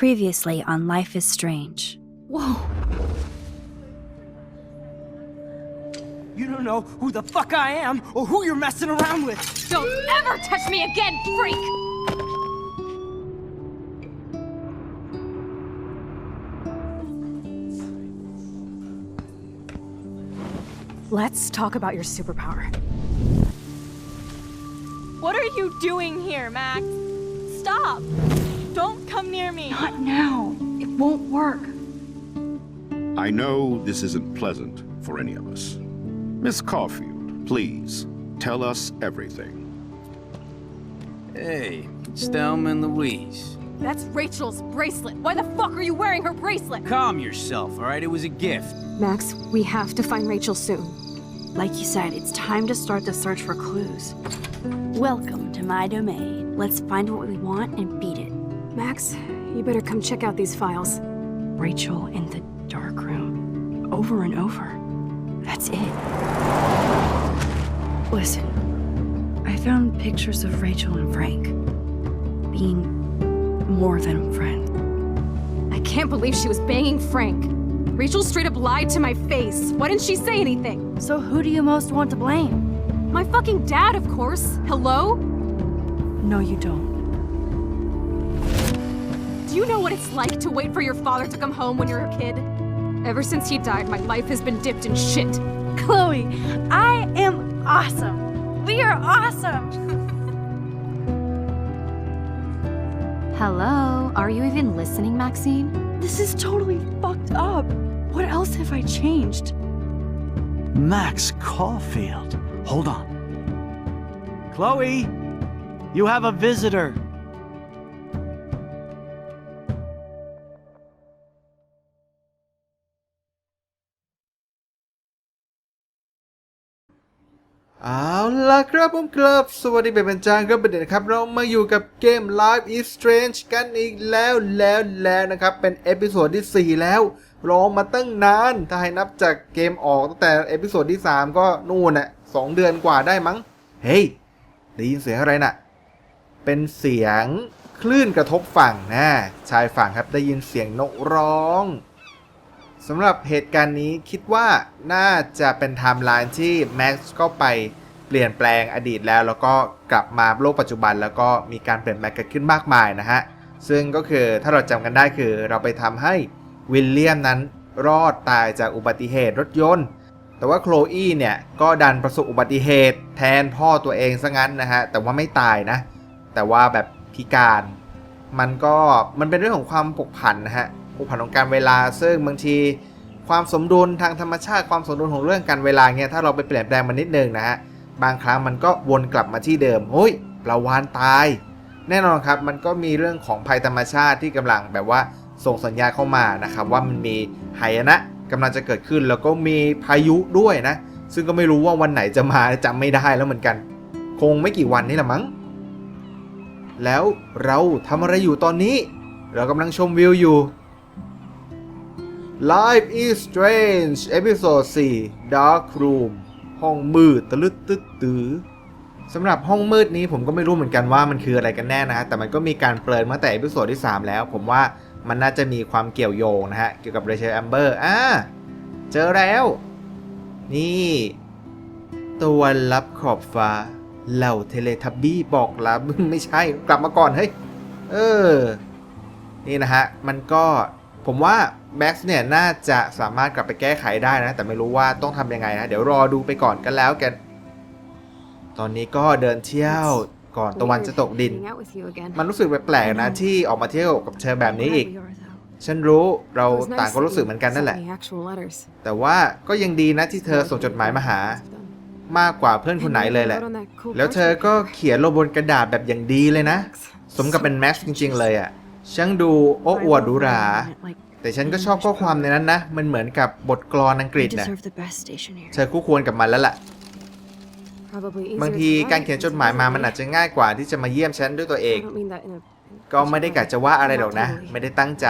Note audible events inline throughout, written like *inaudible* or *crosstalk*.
Previously on Life is Strange. Whoa. You don't know who the fuck I am or who you're messing around with. Don't ever touch me again, freak! Let's talk about your superpower. What are you doing here, Max? Stop! Don't come near me! Not now. It won't work. I know this isn't pleasant for any of us. Miss Caulfield, please, tell us everything. Hey, it's Thelma and Louise. That's Rachel's bracelet. Why the fuck are you wearing her bracelet? Calm yourself, all right? It was a gift. Max, we have to find Rachel soon. Like you said, it's time to start the search for clues. Welcome to my domain. Let's find what we want and beat it. Max, you better come check out these files. Rachel in the dark room. Over and over. That's it. Listen, I found pictures of Rachel and Frank being more than a friend. I can't believe she was banging Frank. Rachel straight up lied to my face. Why didn't she say anything? So who do you most want to blame? My fucking dad, of course. Hello? No, you don't. Do you know what it's like to wait for your father to come home when you're a kid? Ever since he died, my life has been dipped in shit. *laughs* Chloe, I am awesome! We are awesome! *laughs* Hello? Are you even listening, Maxine? This is totally fucked up. What else have I changed? Max Caulfield. Hold on. Chloe, you have a visitor. เอาล่ะครับผมครับ สวัสดีเป็นบรรจางครับประเด็นครับ เรามาอยู่กับเกม Life is Strange กันอีกแล้วแล้วแล้วนะครับ เป็นเอพิโซดที่ 4 แล้วรอมาตั้งนาน ถ้าให้นับจากเกมออกตั้งแต่เอพิโซดที่ 3 ก็นู่นน่ะสองเดือนกว่าได้มั้ง เฮ้ยได้ยินเสียงอะไรน่ะ เป็นเสียงคลื่นกระทบฝั่งนะชายฝั่งครับได้ยินเสียงนกร้อง สำหรับเหตุการณ์นี้คิดว่าน่าจะเป็นไทม์ไลน์ที่แม็กซ์ก็ไปเปลี่ยนแปลงอดีตแล้ว แล้วก็กลับมาโลกปัจจุบัน แล้วก็มีการเปลี่ยนแปลงเกิดขึ้นมากมายนะฮะ ซึ่งก็คือถ้าเราจำกันได้คือเราไปทำให้วิลเลียมนั้นรอดตายจากอุบัติเหตุรถยนต์ แต่ว่าโคลอีเนี่ยก็ดันประสบอุบัติเหตุ แทนพ่อตัวเองซะงั้นนะฮะ แต่ว่าไม่ตายนะ แต่ว่าแบบพิการ มันก็มันเป็นเรื่องของความผกผันนะฮะ ผกผันของการเวลา ซึ่งบางทีความสมดุลทางธรรมชาติความสมดุลของเรื่องการเวลาเนี่ยถ้าเราไปเปลี่ยนแปลงมันนิดนึงนะฮะบางครั้งมันก็วนกลับมาที่เดิมเฮ้ยปลาวานตาย แน่นอนครับมันก็มีเรื่องของภัยธรรมชาติที่กำลังแบบว่าส่งสัญญาณเข้ามานะครับว่ามันมีหายนะกำลังจะเกิดขึ้นแล้วก็มีพายุด้วยนะ ซึ่งก็ไม่รู้ว่าวันไหนจะมาจำไม่ได้แล้วเหมือนกัน คงไม่กี่วันนี่แหละมั้ง แล้วเราทำอะไรอยู่ตอนนี้ เรากำลังชมวิวอยู่ Life is Strange เอพิโซด4 Dark Room ห้องมืดตะลึดตึ๊ดตื้อสำหรับห้องมืดนี้ผมก็ไม่รู้เหมือนกันว่ามันคืออะไรกันแน่นะฮะ แต่มันก็มีการเปลินมาแต่เอพิโซดที่ 3 แล้ว ผมว่ามันน่าจะมีความเกี่ยวโยงนะฮะ เกี่ยวกับเรเชลแอมเบอร์อ่าเจอแล้ว นี่ ตัวลับขอบฟ้า เหล่าเทเลทับบี้บอกลับไม่ใช่ กลับมาก่อนเฮ้ย เออ นี่นะฮะ มันก็ผมว่า แม็กซ์เนี่ยน่าจะสามารถกลับไปแก้ไขได้นะ แต่ไม่รู้ว่าต้องทำยังไงนะ เดี๋ยวรอดูไปก่อนกันแล้วกัน ตอนนี้ก็เดินเที่ยวก่อนตะวันจะตกดิน Hanging out with you again. มันรู้สึกแปลกๆนะที่ออกมาเที่ยวกับเธอแบบนี้อีก ฉันรู้เรา It was nice ต่างก็รู้สึกเหมือนกันนั่นแหละ that you sent me actual letters. แต่ว่าก็ยังดีนะที่เธอส่งจดหมายมาหามากกว่าเพื่อนคนไหนเลยแหละ แล้วเธอก็เขียนลงบนกระดาษแบบอย่างดีเลยนะ สมกับเป็นแม็กซ์จริง ๆ เลยอะช่างดูโอ้อวดหรูหรา แต่ฉันก็ชอบข้อความในนั้นนะ มันเหมือนกับบทกลอนอังกฤษ You นะ deserve the best station here. เธอคู่ควรกับมันแล้วล่ะ Probably easier บาง to ที write การเขียนจดหมายมามันอาจจะง่ายกว่าที่จะมาเยี่ยมฉันด้วยตัวเอง I don't mean that in a- ก็ไม่ได้กะจะว่าอะไรหรอกนะ ไม่ได้ตั้งใจ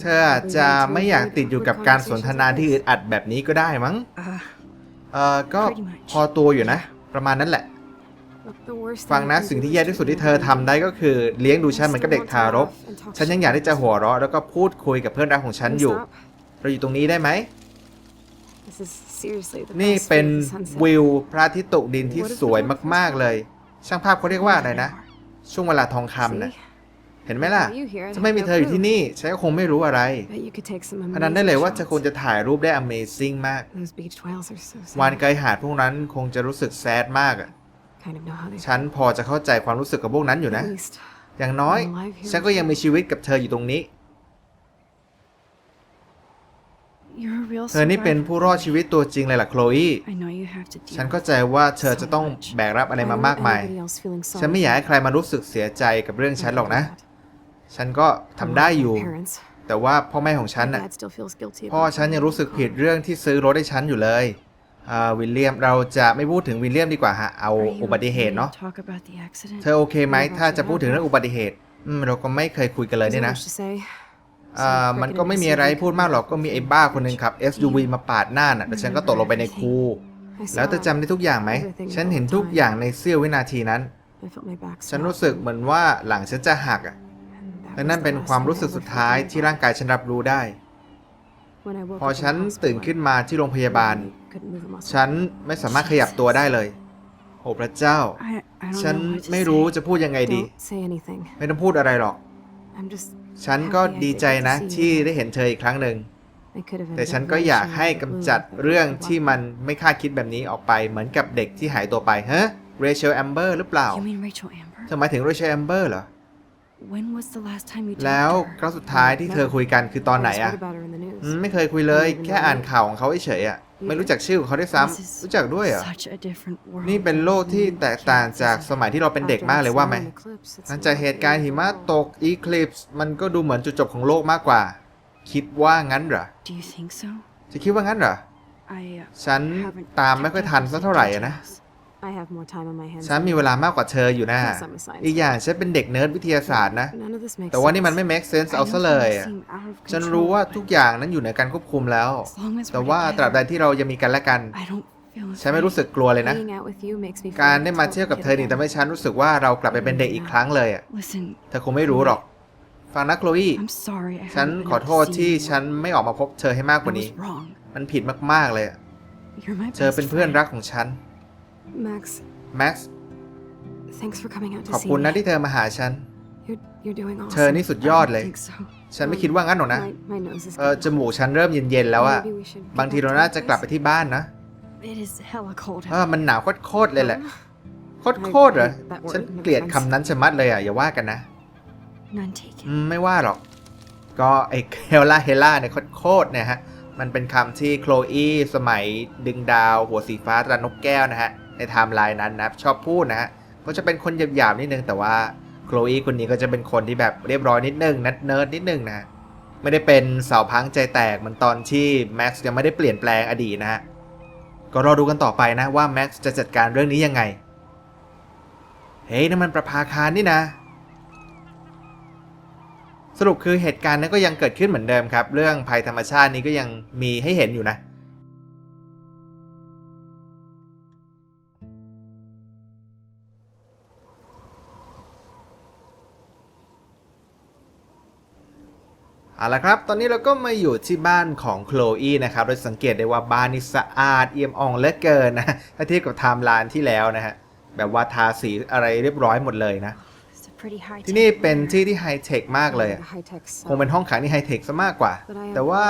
เธออาจจะไม่อยากติดอยู่กับการสนทนาที่อึดอัดแบบนี้ก็ได้มั้ง Uh, เออก็พอตัวอยู่นะ ประมาณนั้นแหละ Look, the worst ฟัง thing นะ I can สิ่ง do ที่ is แย่ just ที่สุด be ที่เธอ happy. ทำได้ก็คือเลี้ยงดูฉัน I เหมือนกับ still เด็ก want to ทารก laugh and talk ฉันยัง shit อยากที่จะ with หัวเราะแล้วก็พูดคุยกับเพื่อนรักของฉัน Can อยู่ stop? เราอยู่ตรงนี้ได้ไหม This is seriously the นี่ best เป็น view of the sunset. วิวพระอาทิตย์ตกดินที่สวยมาก ๆเลย ช่างภาพเขาเรียกว่าอะไรนะ ช่วงเวลาทองคำนะ See? เห็นไหมล่ะ Without you here, I'd ถ้าไม่มี have เธออยู่ no ที่ clue. นี่ ฉันก็คงไม่รู้อะไร Bet you could take some พนันได้เลย amazing ว่าจะคง shots. จะถ่ายรูปได้ Amazing มาก Those beach whales are so sad. วานไกลหาดพวกนั้นคงจะรู้สึกแซดมากอะ Kind of know how they ฉันพอจะเข้าใจความรู้สึกกับพวกนั้นอยู่นะ At least อย่างน้อย ฉันก็ยังมีชีวิตกับเธออยู่ตรงนี้ You're a real เธอนี่เป็น survivor. ผู้รอดชีวิตตัวจริงเลยล่ะโคลอี I know you have to deal ฉันเข้าใจว่าเธอจะต้องแบกรับอะไร I มา don't มาก want มาย anybody else feeling sorry ฉันไม่อยากให้ใครมารู้สึกเสียใจกับเรื่องฉันหรอกนะ ฉันก็ทำได้อยู่ Parents. แต่ว่าพ่อแม่ของฉัน My น่ะ dad still feels guilty พ่อ about ฉันยังรู้สึกผิดเรื่องที่ซื้อรถให้ฉันอยู่เลย อ่าวิลเลียมเราจะไม่พูดถึงวิลเลียมดีกว่าฮะเอา Are you อุบัติเหตุ okay เนาะ to Talk about the accident. เธอโอเคไหมถ้าจะพูดถึงเรื่องอุบัติเหตุอืมเราก็ไม่เคยคุยกันเลย Is เนี่ there ยนะ much to say? อ่ามันก็ไม่มีอะไรให้พูดมากหรอกก็มีไอ้บ้าคนหนึ่งขับ SUV มาปาดหน้าน่ะแล้วฉันก็ตกลงไปในคู I แล้ว saw เธอจำได้ทุกอย่างไหม everything ฉัน all เห็น the ทุก time. อย่างในเสี้ยววินาทีนั้น I felt my back ฉัน stop. รู้สึกเหมือนว่าหลังฉันจะหักอะ And that และ was นั่น the เป็น last ความ thing รู้ I สึก ever สุด felt ท้าย in my ที่ life. ร่างกายฉันรับรู้ได้ When I woke พอ up in ฉัน the ตื่น hospital, ขึ้นมาที่โรงพยาบาล I couldn't move a muscle. ฉันไม่สามารถขยับตัวได้เลย โอ้พระเจ้า I, I don't ฉัน know what to ไม่รู้ say. จะพูดยังไงดี Don't say anything. ไม่ต้องพูดอะไรหรอก I'm just ฉันก็ happy I ดี did ใจ get to นะ see you ที่ again. ได้เห็นเธออีกครั้งหนึ่ง I could have แต่ ended ฉันก็อยาก eventually ให้ out of the กำ blue จัด if I เรื่อง locked ที่ me มันไม่คาดคิดแบบนี้ออกไปเหมือนกับเด็กที่หายตัวไปฮะเรเชลแอมเบอร์หรือเปล่า You mean Rachel Amber? เธอหมายถึงเรเชลแอมเบอร์เหรอ When was the last time you แล้ว talked to ครั้ her? งสุดท้ายที่เธอคุยกันคือตอนไหน I just อะ read about her in the news. อืมไม่เคยคุยเลย แค่อ่านข่าวของเขาเฉยๆอะ ไม่รู้จักชื่อของเขาด้วย This ซ้ำ is รู้จักด้วยเหรอ Such a different world. นี่เป็นโลกที่แตกต่างจากสมัยที่เราเป็นเด็กมากเลยว่าไหม After the eclipse, it's หลัง a จาก lot เหตุการณ์หิมะ different ตกอีคลิปส์มันก็ดูเหมือนจุดจบของโลกมากกว่า คิดว่างั้นเหรอ Do you think so? จะคิดว่างั้นเหรอ I uh, ฉัน haven't ตามไม่ค่อย kept ทัน up with สัก the เท่าไหร่อะนะ details. I have more time on my hands. ฉันมีเวลามากกว่าเธออยู่นะ Plus I'm a science อีกอย่างฉันเป็นเด็กเนิร์ดวิทยาศาสตร์นะ None of this makes แต่ว่านี่มัน sense. ไม่ make sense I เอา know ซะเลย things อะ seem out of ฉัน control, รู้ว่า but ทุกอย่างนั้นอยู่ในการควบคุมแล้ว as long as แต่ we're ว่าตราบใด together, ที่เรายังมีกันและกัน I don't feel ฉันไม่ afraid. รู้สึกกลัวเลยนะ Hanging out with you makes me feel การ like ได้ a มา total เที่ยวกับ kid เธอนี่ again. ทำให้ฉันรู้สึกว่าเรากลับไปเป็นเด็กอีกครั้งเลยอะ Listen, เธอคงไม่รู้หรอก ฟังนะโคลอี I'm sorry. I ฉัน haven't been ขอ able โท to ษ see ที่ you ฉัน more. ไม่ออกมาพบเธอให้มากก I ว่านี้ was wrong. มันผิดมากๆเลยอะ You're my เธอ best เป็นเพื่อน friend. รักของฉัน Max, แม็กซ์ thanks for coming out ขอบ to see คุณนะ me. ที่เธอมาหาฉัน You're, you're doing เธอ awesome. นี่สุด I ยอด don't เลย think so. ฉันไม่คิดว่างั้นหรอกนะ My, my nose is เออ getting จมูกฉันเริ่มเย็นๆแล้วอะ Maybe we should get บางที back เรา to น่า the จะกลับไป place. ที่บ้านนะ It is hella cold เออ out. มันหนาวโคตรๆเลยแหละ Huh? โคตรๆเหรอ ฉันเกลียดคำนั้นชะมัดเลยอะอย่าว่ากันนะ None taken. อืมไม่ว่าหรอก ก็ไอ้เฮลล่าเฮลล่าเนี่ยโคตรๆเนี่ยฮะ มันเป็นคำที่โคลอีสมัยดึงดาวหัวสีฟ้าตรานกแก้วนะฮะ ในไทม์ไลน์นั้นนะชอบพูดนะฮะก็จะเป็นคนหยาบๆนิดนึงแต่ว่าโคลอีคนนี้ก็จะเป็นคนที่แบบเรียบร้อยนิดนึงนัดเนิร์ดนิดนึงนะไม่ได้เป็นสาวพังใจแตกเหมือนตอนที่แม็กซ์ยังไม่ได้เปลี่ยนแปลงอดีตนะฮะก็รอดูกันต่อไปนะว่าแม็กซ์จะจัดการเรื่องนี้ยังไง เฮ้ยนั่นมันประภาคารนี่นะ สรุปคือเหตุการณ์นั้นก็ยังเกิดขึ้นเหมือนเดิมครับ เรื่องภัยธรรมชาตินี้ก็ยังมีให้เห็นอยู่นะ เอาละครับ ตอนนี้เราก็มาอยู่ที่บ้านของโคลอีนะครับ เราสังเกตได้ว่าบ้านนี่สะอาดเอี่ยมอ่องเหลือเกินนะ ถ้าเทียบกับไทม์ไลน์ที่แล้วนะฮะ แบบว่าทาสีอะไรเรียบร้อยหมดเลยนะ It's a pretty high ที่นี่เป็นที่ที่ไฮเทคมากเลยอะ High tech คงเป็นห้องขังที่ไฮเทคซะมากกว่า แต่ว่า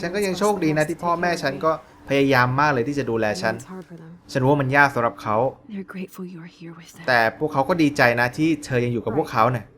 ฉันก็ยังโชคดีนะที่พ่อแม่ฉันก็พยายามมากเลยที่จะดูแลฉัน It's hard for them. ฉันรู้ว่ามันยากสำหรับเขา They're grateful you're here with them. แต่พวกเขาก็ดีใจนะที่เธอยังอยู่กับพวกเขาเนี่ย Especially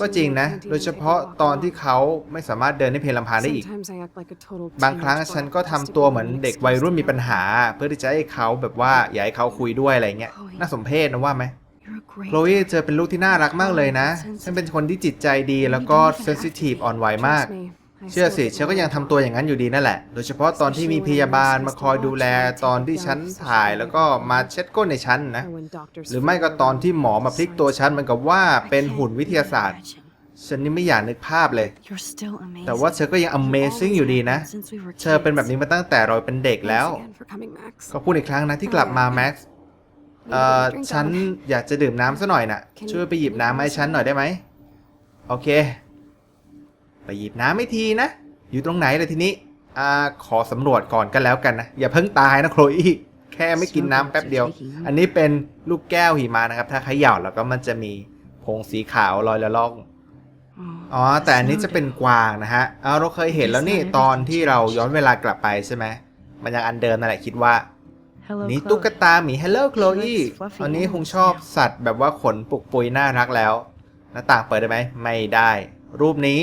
ก็จริง when I นะ can't even โดยเฉ take a พาะ walk ตอน alone. ที่เขาไม่สามารถเดินได้เพียงลำพังได้อีก Sometimes I act like a total บางครั้ง teenage ฉัน brat ก็ทำ just to ตัว give เหมือน them an เด็กวัย excuse รุ่น to มีปัญหา เพื่อที่จะให้เขาแบบว่าอยากให้เขาคุยด้วยอะไรเงี้ย น่าสมเพชนะว่าไหม You're a great โคล e เธอเป็นลูกที่น่ารักมากเลยนะ ฉันเป็นคนที่จิตใจดีแล้วก็เซนซิทีฟอ่อนไหวมาก Trust me, I เชื่อ still สิ get ฉันก็ยังทำตัวอย่างนั้นอยู่ดีนั่นแหละ โดยเฉพาะตอนที่มีพยาบาลมาคอยดูแลตอนที่ฉันถ่ายแล้วก็มาเช็ดก้นในฉันนะ Or when doctors หรือไม่ก็ตอนที่หมอมาพลิกตัวฉันเหมือนกับว่าเป็นหุ่นวิทยาศาสตร์ ฉันนี่ไม่อยากนึกภาพเลย You're still amazing. แต่ว่าเธอก็ยัง You amazing always อยู่ดีนะ have been since we were เธอเป็นแบบ kids. นี้มาตั้งแต่เราเป็นเด็กแล้ว Thanks again for coming, Max. ก็พูดอีกครั้งนะที่กลับมาแม็กซ์เอ่อฉันอยากจะดื่มน้ำซะหน่อยน่ะ ช่วยไปหยิบน้ำมาให้ฉันหน่อยได้ไหม โอเค ไปหยิบน้ำไม่ทีนะ อยู่ตรงไหนเลยทีนี้อ่าขอสำรวจก่อนกันแล้วกันนะ อย่าเพิ่งตายนะโคลอี้แค่ไม่กินน้ำแป๊บเดียว อันนี้เป็นลูกแก้วหิมะนะครับ ถ้าเขย่าแล้วก็มันจะมีผงสีขาวลอยละล่องอ๋อ แต่อันนี้จะเป็นกวางนะฮะเอาเราเคยเห็นแล้วนี่ตอนที่เราย้อนเวลากลับไปใช่ไหม มันยังอันเดิมนั่นแหละคิดว่า Hello, นี่ Chloe. ตุ๊กตาหมี Hello Chloe likes fluffy อันนี้คง animals ชอบสัตว์แบบว่าขนปุกปุยน่ารักแล้ว หน้าต่างเปิดได้ไหม ไม่ได้ รูปนี้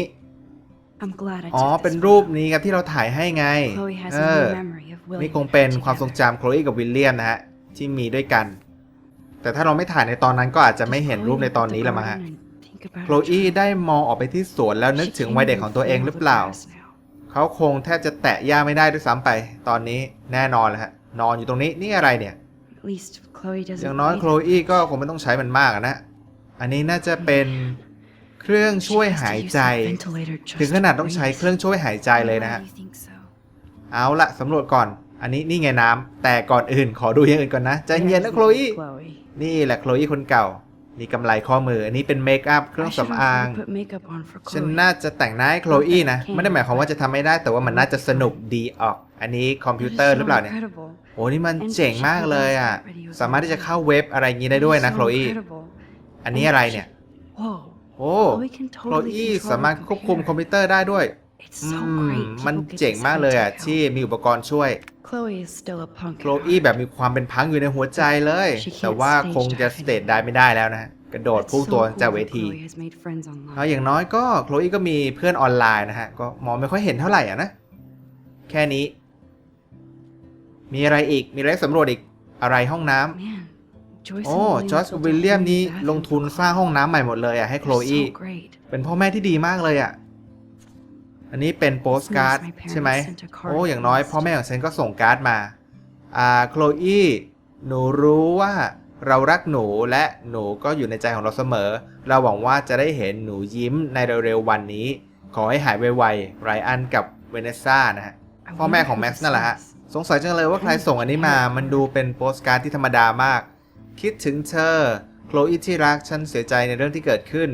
I'm glad I อ๋อ took เป็น this รูป photo. นี้ครับที่เราถ่ายให้ไง Chloe has เอ a อ new memory of William นี่ and คงเป็น Frank ความทรง together. จำโคลอีกับวิลเลียมนะฮะ ที่มีด้วยกัน แต่ถ้าเราไม่ถ่ายในตอนนั้นก็อาจจะไม่เห็นรูปในตอนนี้ละมั้งฮะโคลอีได้มองออกไปที่สวนแล้วนึกถึงวัยเด็กของตัวเองหรือเปล่าเขาคงแทบจะแตะหญ้าไม่ได้ด้วยซ้ำไป ตอนนี้แน่นอนแล้วฮะ นอนอยู่ตรงนี้นี่อะไรเนี่ย At least Chloe อ doesn't ย่างน้อย need โคลอีก็คงไม่ต้องใช้มันมากอะนะ อันนี้น่าจะเป็น เครื่อง it. ช่วย She has to หาย use ใจ the ventilator just ถึงขนาด to ต้องใช้ breathe. เครื่องช่วยหายใจเลยนะฮะ Why do you think so? เอาละสำรวจก่อน อันนี้นี่ไงน้ำแต่ก่อนอื่นขอดูอย่างอื่นก่อนนะใจเย็นนะ Yes, โคลอี Chloe. นี่แหละโคลอีคนเก่านี่กำไรข้อมืออันนี้เป็นเมคอัพเครื่อง I should สำอาง have put makeup on for ฉัน Chloe. น่าจะแต่งหน้าให้โคลอีนะ ไม่ได้หมายความว่าจะทำไม่ได้แต่ว่ามันน่าจะสนุกดีออก อันนี้คอมพิว It is เตอร์ so หรือเปล่าเนี่ย incredible. โอ้นี่มันเจ๋งมากเลยอะ สามารถที่จะเข้าเว็บอะไรอย่างนี้ได้ It ด้วย is นะ so โคลอี incredible. อันนี้อะไรเนี่ย Whoa. โอ้ Chloe can โคล totally อี control สามารถ the ควบคุมคอม computer. พิวเตอร์ได้ด้วย It's อื so ม great. มัน People get เจ๋ง this มากเลยอะ help. ที่มีอุปกรณ์ช่วย Chloe is still a punk. โคลอีแบบมีความเป็นพังอยู่ในหัวใจเลย She can't แต่ว่าคงจะ stage สเตจได้ไม่ได้แล้วนะฮะกระโดด It's พุ่ง so ตัว cool จากเว that ที Chloe has made friends online. เอาอย่างน้อยก็โคลอีก็มีเพื่อนออนไลน์นะฮะ ก็มองไม่ค่อยเห็นเท่าไหร่อะนะ แค่นี้ มีอะไรอีกมีอะไรให้สำรวจอีกอะไรห้องน้ำ Man, Joyce โอ้ and William จอร์จ built a วิลเลียม whole นี่ new bathroom ลงทุน for สร้าง Chloe. ห้องน้ำใหม่หมดเลยอะให้โคล They're อี so great. เป็นพ่อแม่ที่ดีมากเลยอะ อันนี้เป็นโปสการ์ด It's nice my parents ใช่ไหม sent a card โอ้อย่างน้อย first. พ่อแม่ของฉันก็ส่งการ์ดมาอ่าโคลอีหนูรู้ว่าเรารักหนูและหนูก็อยู่ในใจของเราเสมอ เราหวังว่าจะได้เห็นหนูยิ้มในเร็วๆวันนี้ ขอให้หายไวๆไรอันกับเวเนซ่านะฮะ I พ่อแม่ wonder ของ who แม็กซ์ this นั่นแหละฮะ is. สงสัยจังเลยว่าใครส่งอันนี้มา มันดูเป็นโปสการ์ดที่ธรรมดามาก คิดถึงเธอ โคลอีที่รัก ฉันเสียใจในเรื่องที่เกิดขึ้น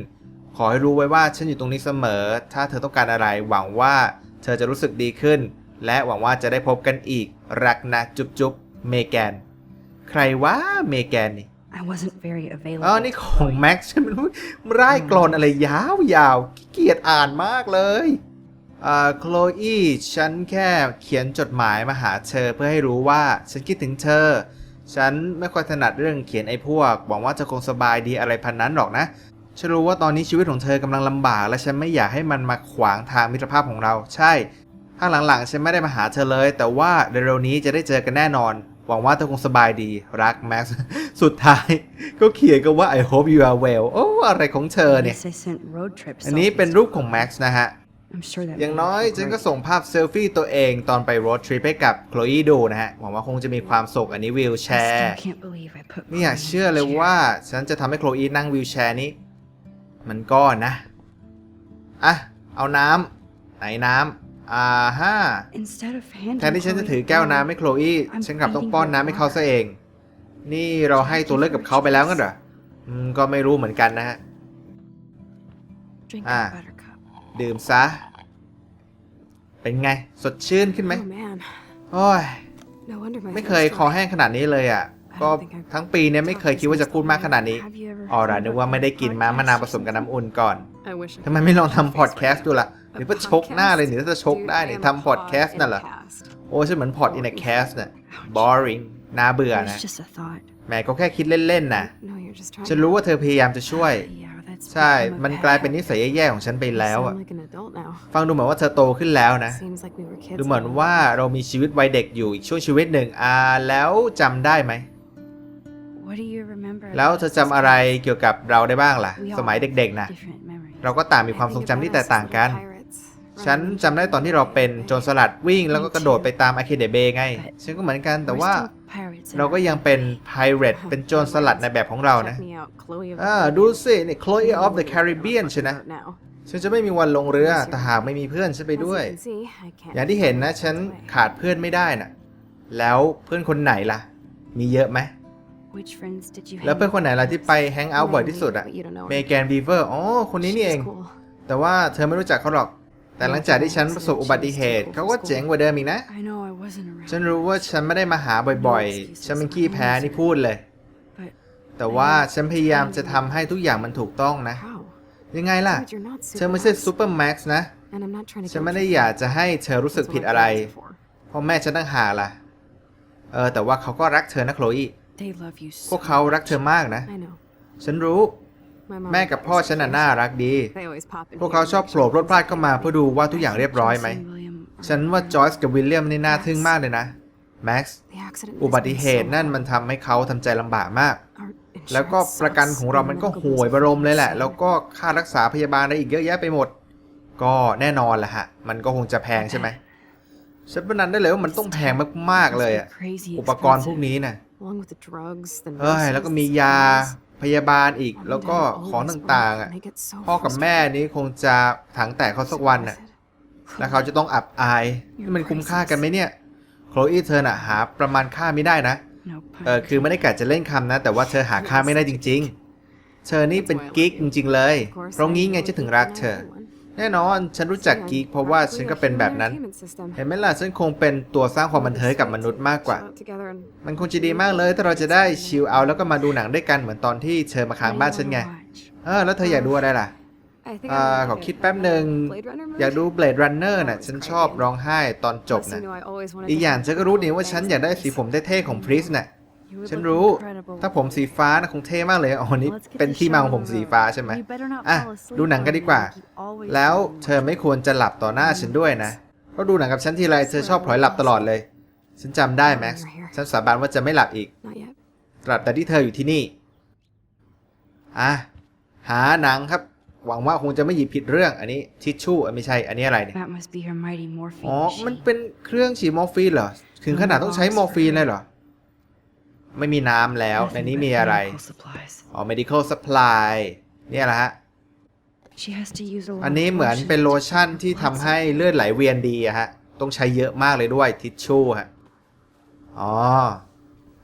ขอให้รู้ไว้ว่าฉันอยู่ตรงนี้เสมอ ถ้าเธอต้องการอะไร หวังว่าเธอจะรู้สึกดีขึ้น และหวังว่าจะได้พบกันอีก รักนะจุ๊บจุ๊บเมแกน ใครว่าเมแกนนี่ I wasn't very available. อ๋อนี่ของแม็กซ์ใช่ไหมมันร่ายกลอนอะไรยาวๆขี้เกียจอ่านมากเลยอ่าโคลอีฉันแค่เขียนจดหมายมาหาเธอเพื่อให้รู้ว่าฉันคิดถึงเธอ ฉันไม่ค่อยถนัดเรื่องเขียนไอ้พวก หวังว่าจะคงสบายดีอะไรพันนั้นหรอกนะ ฉันรู้ว่าตอนนี้ชีวิตของเธอกำลังลำบาก และฉันไม่อยากให้มันมาขวางทางมิตรภาพของเรา ใช่ถ้าหลังๆ ฉันไม่ได้มาหาเธอเลย แต่ว่าเร็วๆนี้จะได้เจอกันแน่นอน หวังว่าเธอคงสบายดี รักแม็กซ์ สุดท้าย ก็เขียนกันว่า I hope you are well โอ้อะไรของเธอเนี่ย Yes, I sent road trip อันนี้เป็นรูปของแม็กซ์นะฮะ I'm sure that อย่าง made น้อย her ฉันก็ great. ส่งภาพเซลฟี่ตัวเองตอนไปรถทริปให้กับโคลอีดูนะฮะ หวังว่าคงจะมีความสุขอันนี้วิวแช I ร์ still can't believe I put ไม่อยาก Chloe in เชื่อเลย the chair. ว่า ฉันจะทำให้โคลอีนั่งวิวแชร์นี้ มันก็นะ อะ เอาน้ำไหนน้ำอ่าฮะ Instead of handing แทนที่ฉันจะ Chloe ถือแก้ว water, น้ำให้โคลอี I'm ฉันกลับต้อง feeding ป้อน her น้ำให้เขา water. ซะเอง นี่เราให้ตัวเลือกกับเขาไปแล้วงั้นเหรออืมก็ไม่รู้เหมือนกันนะฮะ Drink Ah. That buttercup. ดื่มซะ เป็นไง สดชื่นขึ้นไหม Oh man. โอ้ย No wonder my ไม่เคย throat's คอ dry. แห้งขนาดนี้เลยอะ ก็ทั้งปีเนี่ยไม่เคยคิดว่าจะพูดมากขนาดนี้ Have you ever อ๋อ heard ระ of นึกว่าไม่ได้กินม้ามะนาวผสมกับน้ำอุ่นก่อน I wish I ทำไมไม่ลองทำพอดแคสต์ดูล่ะหรือว่าชกหน้าเลยหรือถ้าจะชกได้เนี่ยทำพอดแคสต์น่ะเหรอโอ้ฉันเหมือนพอดอิน a แคสต์น่ะ boring น่าเบื่อ It นะ was just a thought. แหม่ก็แค่คิดเล่นๆนะ No, you're just trying ฉันรู้ว่าเธอพยายามจะช่วย Yeah, that's ใช่ become a มันกลายเป็น bad นิสัยแย่ๆของฉันไป You แล้ว sound อะ like an adult now. ฟังดูเหมือนว่าเธอโตขึ้นแล้วนะ Seems like we were kids ดูเหมือน now. ว่าเรามีชีวิตวัยเด็กอยู่อีกช่วงชีวิตหนึ่งอ่าแล้วจำได้ไหม What do you remember แล้ว about เธอ us จำอะไร kids? เกี่ยวกับเราได้บ้างล่ะ We all สมัยเด็กๆนะ different memories. เราก็ต่างมี I ความทรง think จำ about ที่ us แตก as ต่างกัน little pirates, ฉัน running จำได้ตอนที่เราเป็นโจรสลัดวิ่งแล้วก็กระโดดไปตามอาเคเดเบไง But ฉันก็เหมือนกันแต่ We're ว่า still pirates in เราก็ our ยัง own เป็น way. ไพเรตเป็นโจรสลัดในแบบของเรานะ Check me out, Chloe of the อ่า Caribbean. ดูสินี่ Chloe You know of the what we're Caribbean talking ใช่นะ about now. ฉันจะไม่มีวันลงเรือแต่หากไม่มีเพื่อนฉันไป As ด้วย you can see, I can't อย่างที่เห็นนะ keep ฉัน my friends away. ขาดเพื่อนไม่ได้น่ะ แล้วเพื่อนคนไหนล่ะ มีเยอะไหม Which friends did you แล้ว hang เพื่อนคนไหนล่ะที่ไปแฮงเอาท์บ่อยที่สุดอะ But you don't know เม her. แกนบีเวอร์อ๋อคนนี้นี่เอง She's cool. แต่ว่าเธอไม่รู้จักเขาหรอก แต่หลังจากที่ฉันประสบอุบัติเหตุเขาก็เจ๋งกว่าเดิมอีกนะ I know I wasn't around. ฉันรู้ว่าฉันไม่ได้มาหาบ่อยๆ ฉันเป็นขี้แพ้นี่พูดเลย But แต่ว่าฉันพยายามจะทำให้ทุกอย่างมันถูกต้องนะ How? ยังไงล่ะ Dude, you're not เธอไม่ใช่ Supermax. ซูเปอร์แม็กซ์นะ And I'm not trying to ฉัน guilt ไม่ได้ you. อยากจะให้เธอรู้สึก That's ผิด what อะไร I'm doing it for. เพราะแม่ฉันตั้งหากล่ะ เออแต่ว่าเขาก็รักเธอนะโคลอี they love you พว so กเขารักเธอมากนะ I know. ฉันรู้ My mom แม่กับพ่อฉันน่ะน่ารักดี They always pop in พวกเขาชอบโผล่พรวดพลาดเข้ามาเพื่อดูว่าทุกอย่างเรียบร้อยไหม Joyce and William are ฉันว่าจอยส์กับวิลเลียมนี่น่าทึ่งมากเลยนะ แม็กซ์ The accident อุ makes บั me ติเหตุ so นั่น mad. มันทำให้เขาทำใจลำบากมาก Our แล้วก็ insurance ประกัน sucks. ของเรามันก็ Medical ห่วย bills บรมเลยแหละ are แล้วก็ค่ารักษาพยาบาลอะไรอีกเยอะแยะไปหมด ก็แน่นอนแหละฮะ มันก็คงจะแพงใช่ไหมฉันพนันได้เลยว่ามันต้องแพงมากๆเลยอะ crazy อุปกรณ์พวกนี้น่ะ Along with the drugs, the เอ้ย nurses, แล้วก็มี the ยา supplies. พยาบาลอีก Mom and แล้วก็ Dad ของ always ต่าง work ๆอะ and they get so พ่อกับแม่นี้คงจะถังแตกเขาสักวันน่ะ frustrated. แล้วเขาจะต้องอับอายนี่มันคุ้มค่ากันไหมเนี่ยโคลอีเธอน่ะหาประมาณค่าไม่ได้นะ No เออคือไม่ได้กะจะเล่นคำนะ แต่ว่าเธอหาค่าไม่ได้จริง ๆ เธอนี่เป็นกิ๊กจริง ๆ เลย Of course, เพราะ I งี้ไง know จะถึง you รัก and เธอ everyone. แน่นอนฉันรู้จักกิ๊กเพราะว่าฉันก็เป็นแบบนั้น Entertainment system. เห็นไหมล่ะฉันคงเป็นตัวสร้างความบันเทิงให้กับมนุษย์มากกว่า Chill out together and มันคงจะดีมากเลยถ้าเราจะได้ชิลเอาท์แล้วก็มาดูหนังด้วยกันเหมือนตอนที่เธอมาค้างบ้านฉันไง เออแล้วเธออยากดูอะไรล่ะ I think อ่า I ขอ like คิด it. แป๊บหนึ่ง Blade Runner movie? อยากดู Blade Runner น่ะฉันชอบร้องไห้ตอนจบ Plus, นะ you know I always wanted อีก to อย่าง have เธอก็รู้ like นี่ว่าฉันอยากได้สีผมเท่ๆของพริสน่ะ You would ฉัน look รู้ incredible. ถ้าผมสีฟ้านะคงเท่มากเลยอ๋อนี่ Let's get เป็น the ที่มาของ show ผม on the สี road. ฟ้าใช่ไหม You better not อะ fall asleep ดูหนังกันดีกว่า on me like you always แล้ว do. เธอไม่ควรจะหลับต่อหน้าฉันด้วยนะเพราะดูหนังกับฉันทีไรเธอชอบพลอยหลับตลอดเลย ฉันจำได้แม็กซ์ ฉันสาบานว่าจะไม่หลับอีก Not yet. ตราบแต่ที่เธออยู่ที่นี่ อะ หาหนังครับ หวังว่าคงจะไม่หยิบผิดเรื่อง อันนี้ทิชชู่เอ้ยไม่ใช่ อันนี้อะไรเนี่ย That must be her mighty morphine อ๋อ มัน machine. เป็นเครื่องฉีดมอร์ฟีนเหรอ ถึงขนาดต้องใช้มอร์ฟีนเลยเหรอ ไม่มีน้ำแล้ว ใน Nothing นี้ but มีอะไร medical supplies. อ๋อ medical supply เนี่ยแหละฮะ She has to use a lot อันนี้ of เหมือน lotion เป็น to โล keep ชั่น the ที่ blood ทำให้เลือดไหลเวียนดีอะฮะ ต้องใช้เยอะมากเลยด้วยทิชชู่ฮะ อ๋อ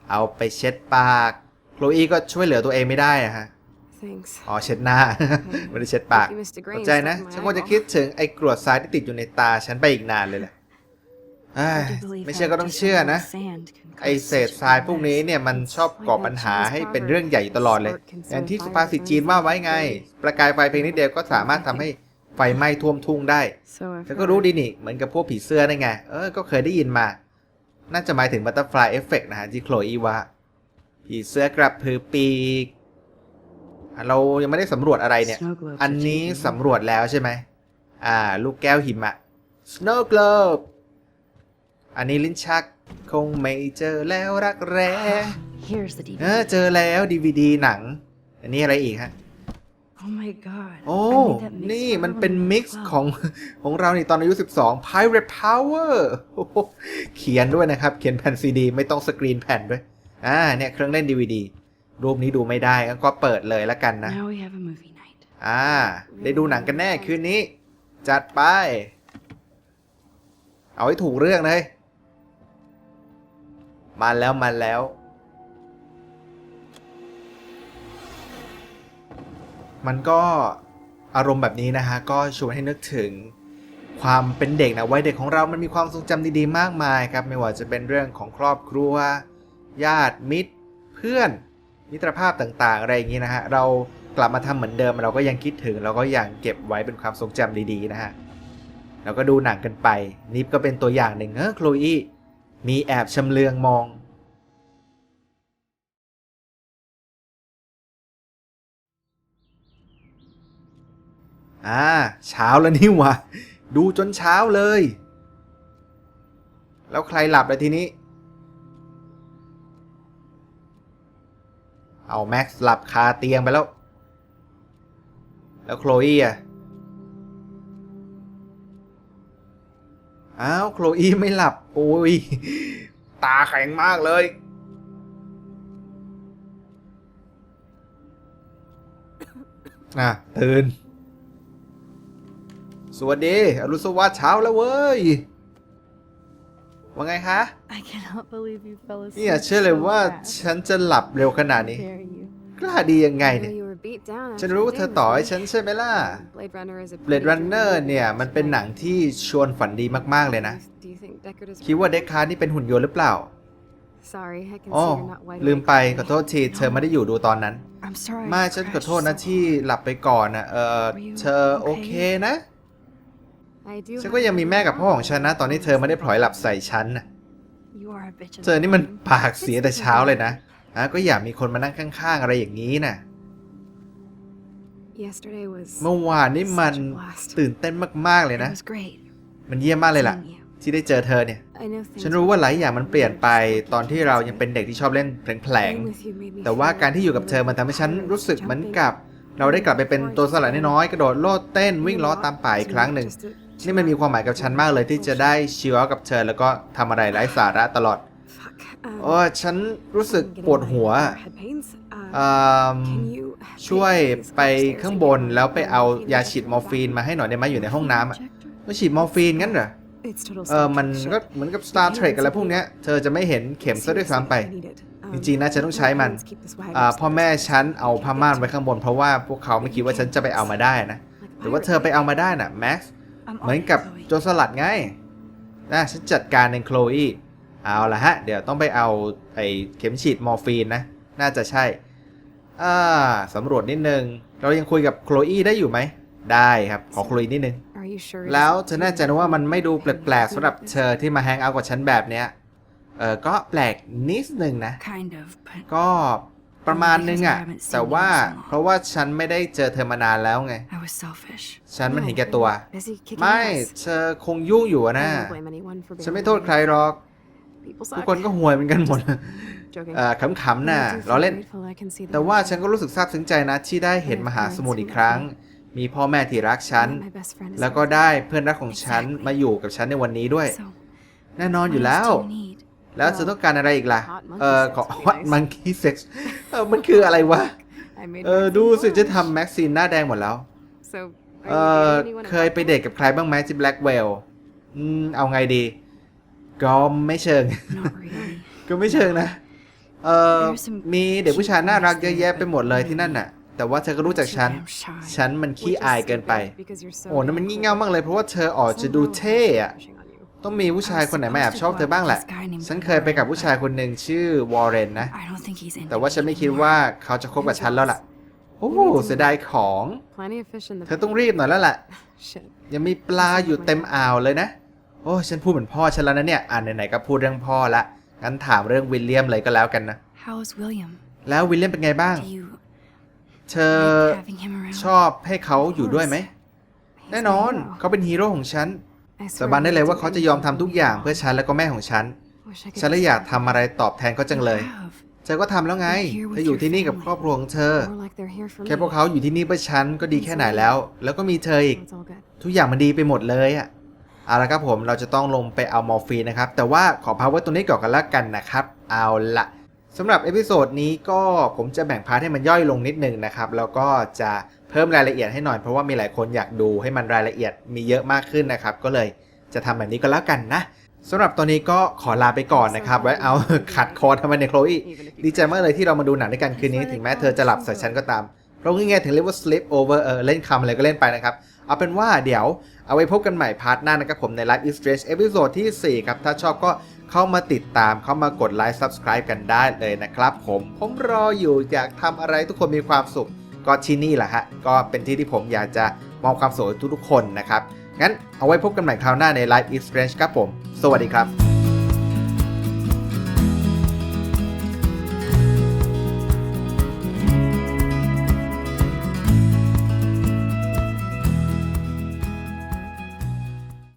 เอาไปเช็ดปาก โคลอีก็ช่วยเหลือตัวเองไม่ได้อะฮะ Thanks. อ๋อ เช็ดหน้า ไม่ได้เช็ดปาก Thank you, Mr. ข Green. อบใจนะ Stuck in my ฉันคงจะ eyeball. คิดถึงไอ้กรวดทรายที่ติดอยู่ในตาฉันไปอีกนานเลยแหละเอ้ย I do believe ไม่เชื่อ how ก็ต้อง just a เชื่อ little นะ sand can ไอ cause เศษ such ทราย a พวกนี้ mess. เนี่ยมันชอบก่อปัญหาให้เป็นเรื่องใหญ่อยู่ตลอดเลย อย่างที่สุภาษิตจีนว่าไว้ไง ประกายไฟเพียงนิดเดียวก็สามารถทำให้ไฟไหม้ท่วมทุ่งได้ So if เธอก็รู้ดีนี่เหมือนกับพวกผีเสื้อนั่นไง เออ ก็เคยได้ยินมา น่าจะหมายถึงบัตเตอร์ฟลายเอฟเฟกนะฮะที่โคลอีว่าผีเสื้อกระพือปีกอะเรายังไม่ได้สำรวจอะไรเนี่ย Snow globes อัน are นี้ changing สำรวจแล้วใช่ไหม อ่า ลูกแก้วหิมะ Snow Globe อันนี้ลิ้นชักคงไม่เจอแล้วรักแร้ Here's the เอ DVD. อเจอแล้วดีวดีหนัง อันนี้อะไรอีกฮะ Oh my god. โอ้ I made that mix นี่ for มัน her เป็น when we มิก were ซ์ 12. ของ ของเรานี่ตอนอายุ 12 Pirate Power โอ้โหเขียนด้วยนะครับ เขียนแผ่นซีดี ไม่ต้องสกรีนแผ่นด้วย อ่า เนี่ย เครื่องเล่น DVD รูปนี้ดูไม่ได้งั้นก็เปิดเลยแล้วกันนะ Now we have a movie night. อ่า ได้ดูหนังกันแน่คืนนี้ จัดไป เอาให้ถูกเรื่องเลย มาแล้วมาแล้ว มันก็อารมณ์แบบนี้นะฮะ ก็ชวนให้นึกถึงความเป็นเด็กนะวัยเด็กของเรามันมีความทรงจำดีๆ มากมายครับ ไม่ว่าจะเป็นเรื่องของครอบครัว ญาติมิตร เพื่อน มิตรภาพต่างๆ อะไรอย่างนี้นะฮะ เรากลับมาทำเหมือนเดิมเราก็ยังคิดถึงเราก็ยังเก็บไว้เป็นความทรงจำดีๆ นะฮะเราก็ดูหนังกันไปนิฟก็เป็นตัวอย่างหนึ่งเออโคลอี มีแอบชำเลืองมองอ่าเช้าแล้วนี่วะดูจนเช้าเลย แล้วใครหลับเลยทีนี้ เอาแม็กซ์หลับคาเตียงไปแล้ว แล้วโคลอีอะ อ้าวโคลอีไม่หลับ โอ้ย ตาแข็งมากเลย อะ ตื่น สวัสดี อรุณสวัสดิ์เช้าแล้วเว้ย ว่าไงคะ I cannot believe you fell นี่อย่าเชื่อเลยว่าฉันจะหลับเร็วขนาดนี้กล้าดียังไง I เนี่ย ฉัน after รู้ the ว่าเธอ day ต่อให้ was ฉัน over. ใช่ไหมล่ะ Blade Runner is a Blade pretty Runner good เนี่ย movie. มันเป็นหนังที่ชวนฝันดีมากๆเลยนะ Do you think Deckard is คิดว่าเด็กคาร์นี่เป็นหุ่นยนต์หรือเปล่า Sorry, I can อ๋อ see you're not wide ลืม awake ไป right ขอ now. โทษทีเธอไม่ได้อยู่ดูตอนนั้น I'm sorry. ไม่ฉันขอโทษนะที่หลับไปก่อนนะเออเธอโอเคนะ I do ฉัน have ก็ยังมี to แม่กับพ่อของฉันนะ ตอนนี้เธอไม่ได้พลอยหลับใส่ฉันนะ You are a bitch. in เธอนี่มัน the morning. ปากเสียแต่เช้าเลยนะอะก็อยากมีคนมานั่งข้างๆ อะไรอย่างนี้นะ Yesterday was เมื่อวานนี่มัน such a blast. ตื่นเต้นมากๆเลย It นะ was great. มันเยี่ยมมากเลยล่ะ seeing you. ที่ได้เจอเธอเนี่ย I know things ฉันรู้ว่าหลายอย่างมันเปลี่ยนไปตอนที่เรายังเป็นเด็กที่ชอบเล่นแผลง Being with you made me ๆแต่ว่า feel การที่อยู่กับเธอมันทำให้ฉันรู้สึกเหมือนกับ เราได้กลับไปเป็นตัวสลัดน้อยๆกระโดดโลดเต้นวิ่งล้อตามป่าอีกครั้งหนึ่งนี่มันมีความหมายกับฉันมากเลยที่จะได้ชีวกับเธอแล้วก็ทำอะไรไร้สาระตลอด Fuck. um, โอ้ฉันรู้สึก I'm getting ปวดหัว my head pains. Uh, อืม can you ช่วย please ไป go upstairs ข้าง and บ get น me แล้วไปเอา morphine ยา and ฉีด go มอร์ฟีน back? มาให้หน่อยได้ไหมอยู่ในห้องน้ำอะ Injector? มาฉีดมอร์ฟีนงั้นเหรอ It's total เออมัน shit. ก็เหมือนกับ Star Trek อะไรพวกเนี้ย เธอจะไม่เห็นเข็มซะด้วยซ้ำไป Seriously, I need it. Um, จริงๆนะฉันต้องใช้มัน let's keep this wagon อ่าพ่อแม่ upstairs. ฉันเอาผ้าม่านไว้ข้างบน เพราะว่าพวกเขาไม่คิดว่าฉันจะไปเอามาได้นะ Like หรือว่าเธอไปเอามาได้น่ะแม็กซ์ I'm เหมือน on กับ it, Chloe. โจรสลัดไงนะฉันจัดการในโคลอี เอาละฮะ เดี๋ยวต้องไปเอาไอ้เข็มฉีดมอร์ฟีนนะ น่าจะใช่ อ่าสำรวจนิดนึง เรายังคุยกับโคลอีได้อยู่ไหม ได้ครับ ขอคุยนิดนึง Are you sure? แล้วเธอแน่ใจนะว่ามันไม่ดูแปลกๆสำหรับเธอที่มาแฮงเอาท์กับฉันแบบเนี้ย เออก็แปลกนิดนึงนะ Kind of, but ก็ประมาณนึงอะแต่ว่าเพราะว่าฉันไม่ได้เจอเธอมานานแล้วไง I was selfish. ฉันมันเห็นแก่ตัว Busy kicking ไม่ ass. เธอคงยุ่งอยู่อะ I นะ don't blame anyone for being ฉันไม่โทษใครหรอก People ทุก suck. คนก็ห่วยเหมือนกันหมด Joking. เอ่อขำๆน่ะ I do เรา feel เล่น grateful I can see the แต่ว่า light. ฉันก็รู้สึกซาบซึ้งใจนะ ที่ได้เห็นมหาสมุทรอีกครั้ง มีพ่อแม่ที่รักฉัน My best friend is แล้วก็ here. ได้เพื่อนรักของฉันมาอยู่กับฉันในวันนี้ด้วย So, แน่นอน what อยู่แล้ว else do you need? แล้วเธอต้องการอะไรอีกล่ะ Hot monkey เออ sex ขอ would be hot nice. monkey sex เออมันคืออะไรวะ I made เออ Maxine ดูสิ blush. จะทำแม็กซีนหน้าแดงหมดแล้ว So, เอ are you อ dating anyone เคยไปเดทกับใครบ้างไหมที่แบล็กเวลอืมเอาไงดี ก็ไม่เชิง Not really. ก็ไม่เชิงนะ เออมีเด็กผู้ชายน่ารักเยอะแยะไปหมดเลยที่นั่นน่ะ แต่ว่าเธอก็รู้จักฉัน Too damn shy. ฉันมันขี้ Which is อายเกินไป stupid because you're so โอ้นั่นมัน damn งี่ cool. เง่ามากเลยเพราะว่าเธอออกจะดู Somehow เท่อะ pushing on you. ต้องมีผู้ชายคนไหนมาแอบชอบเธอบ้างแหละ ฉันเคยไปกับผู้ชายคนหนึ่งชื่อวอร์เรนนะ I don't think he's into แต่ว่าฉันไม่คิดว่าเขาจะคบกับฉันแล้วล่ะ โอ้โหเสียดายของ Plenty of fish in the เธอต้องรีบหน่อยแล้วล่ะ Shit. ยังมีปลาอยู่เต็มอ่าวเลยนะโอ้ฉันพูดเหมือนพ่อฉันแล้วนะเนี่ย อ่านไหนๆก็พูดเรื่องพ่อละ งั้นถามเรื่องวิลเลียมเลยก็แล้วกันนะ How is William? แล้ววิลเลียมเป็นไงบ้าง Do you เธอ like having him around? ชอบให้เขาอยู่ด้วยไหมแน่นอนเขาเป็นฮีโร่ของฉัน I สา swear บานได้เลย I'd ว่า do เขาจะยอมทำ anything ทุกอย่างเพื่อฉันและก็แม่ของฉัน Wish I could ฉันเลย just อยาก say ทำอะไรตอบแทนเขาจังเลย Have. เธอก็ทำแล้วไง เธออยู่ที่นี่กับครอบครัวของเธอ More like they're here for แค่ me. พวกเขาอยู่ที่นี่เพื่อฉันก็ดีแค่ไหนแล้ว แล้วก็มีเธออีก It's all good. ทุกอย่างมันดีไปหมดเลยอะ เอาละครับผมเราจะต้องลงไปเอามอร์ฟีนนะครับ แต่ว่าขอพักไว้ตรงนี้ก่อนกันละกันนะครับ เอาละสำหรับเอพิโซดนี้ก็ผมจะแบ่งพาร์ทให้มันย่อยลงนิดนึงนะครับ แล้วก็จะเพิ่มรายละเอียดให้หน่อยเพราะว่ามีหลายคนอยากดูให้มันรายละเอียดมีเยอะมากขึ้นนะครับ ก็เลยจะทำแบบนี้ก็แล้วกันนะสำหรับตอนนี้ก็ขอลาไปก่อนนะครับไว้เอาขัดคอทำไมในยโคลอีดีใจมากเลยที่เรามาดูหนังด้วยกันคืนนี้ถึงแม้เธอจะหลับใส่ฉันก็ตามเพราะงี้ไงถึงเรียกว่า sleep over เออเล่นคำอะไรก็เล่นไปนะครับ เอาเป็นว่าเดี๋ยวเอาไว้พบกันใหม่พาร์ทหน้านะครับผมใน Life is Strange เอพิโซดที่ 4 ครับ ถ้าชอบก็เข้ามาติดตามเข้ามากดไลค์ subscribe กันได้เลยนะครับผมผมรออยู่อยากทำอะไรทุกคนมีความสุข ก็ที่นี่แหละฮะ ก็เป็นที่ที่ผมอยากจะมองความสุขทุกๆคนนะครับงั้นเอาไว้พบกันใหม่คราวหน้าใน Life is Strange ครับผม สวัสดีครับ